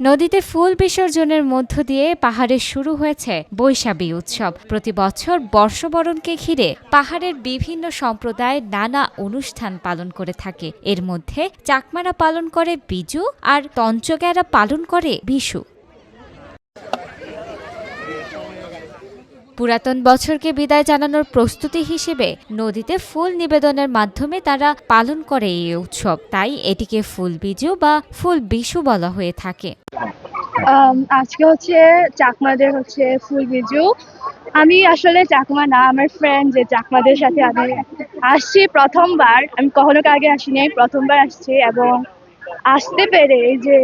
নদীতে ফুল বিসর্জনের মধ্য দিয়ে পাহাড়ে শুরু হয়েছে বৈশাখী উৎসব। প্রতি বছর বর্ষবরণকে ঘিরে পাহাড়ের বিভিন্ন সম্প্রদায় নানা অনুষ্ঠান পালন করে থাকে। এর মধ্যে চাকমারা পালন করে বিজু আর তঞ্চগ্যারা পালন করে বিশু পুরাতন বছরকে বিদায় জানানোর প্রস্তুতি হিসেবে নদীতে ফুল নিবেদনের মাধ্যমে তারা পালন করে এই উৎসব। তাই এটিকে ফুল বিজু বা ফুল বিশু বলা হয়ে থাকে। আজকে হচ্ছে চাকমাদের হচ্ছে ফুল বিজু। আমি আসলে চাকমা না, আমার ফ্রেন্ড যে চাকমাদের সাথে আমি আসছি প্রথমবার। আমি কখনো আগে আসিনি, প্রথমবার আসছি এবং আসতে পেরে যে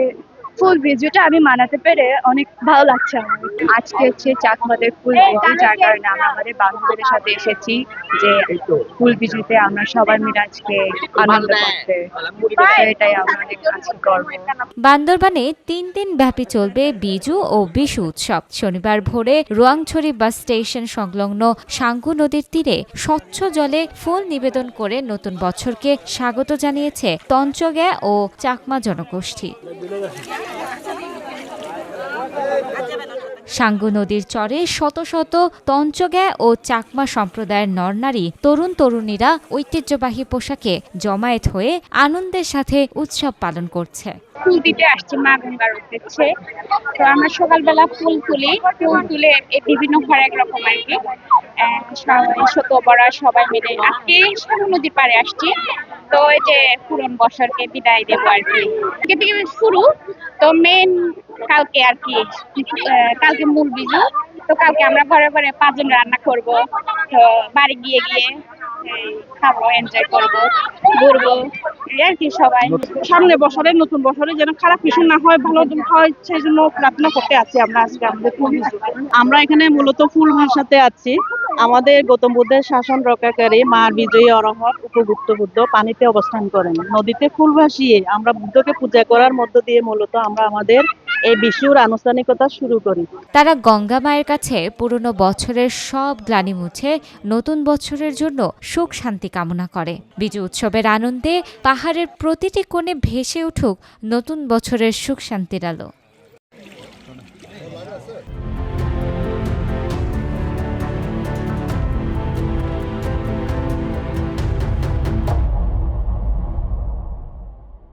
ফুল বিজুটা আমি মানাতে পেরে অনেক ভালো লাগছে আমার। আজকে হচ্ছে চাকমাদের ফুল বিজু যার কারণে আমরা আমাদের বান্ধবীদের সাথে এসেছি যে ফুল বিজুতে আমরা সবাই মিলে আজকে আনন্দ করতে। এটাই আমরা অনেক আজকে করব। বান্দরবানে তিন দিন ব্যাপী চলবে বিজু ও বিশু উৎসব। শনিবার ভোরে রোয়াংছড়ি বাস স্টেশন সংলগ্ন সাঙ্গু নদীর তীরে স্বচ্ছ জলে ফুল নিবেদন করে নতুন বছরকে স্বাগত জানিয়েছে তঞ্চগ্যা ও চাকমা জনগোষ্ঠী। সাঙ্গু নদীর চরে শত শত তঞ্চগ্যা ও চাকমা সম্প্রদায়ের নরনারী তরুণ তরুণীরা ঐতিহ্যবাহী পোশাকে জমায়েত হয়ে আনন্দের সাথে উৎসব পালন করছে। ফুল দিতে আসছি মা গঙ্গার উদ্দেশ্যে। তো আমরা সকালবেলা ফুল তুলি। ফুল তুলে বিভিন্ন আর কি। সবাই মিলে আজকে সাগর নদীর পাড়ে আসছি। তো এই যে পুরন বছরকে বিদায় দেবো আর কি। আজকে থেকে শুরু তো মেন কালকে আর কি কালকে মূল বিজু তো কালকে আমরা ঘরে ঘরে পাঁচজন রান্না করব তো বাড়ি গিয়ে গিয়ে খাব এনজয় করব ঘুরবো এই আর কি সবাই। সামনে বছরে নতুন বছরে যেন খারাপ কিছু না হয় ভালো হয় সেই জন্য প্রার্থনা করতে আছি আমরা আজকে আমাদের ফুল বিজু। আমরা এখানে মূলত ফুল ভাষাতে আছি। আমাদের গৌতম বুদ্ধের শাসন রক্ষাকারী মা বিজয়ী অরহর উপগুপ্ত বুদ্ধ পানিতে অবস্থান করেন। নদীতে ফুল ভাসিয়ে আমরা বুদ্ধকে পূজা করার মধ্য দিয়ে মূলত আমরা আমাদের এই বিশুর আনুষ্ঠানিকতা শুরু করি। তারা গঙ্গা মায়ের কাছে পুরনো বছরের সব গ্লানি মুছে নতুন বছরের জন্য সুখ শান্তি কামনা করে। বিজু উৎসবের আনন্দে পাহাড়ের প্রতিটি কোণে ভেসে উঠুক নতুন বছরের সুখ শান্তির আলো।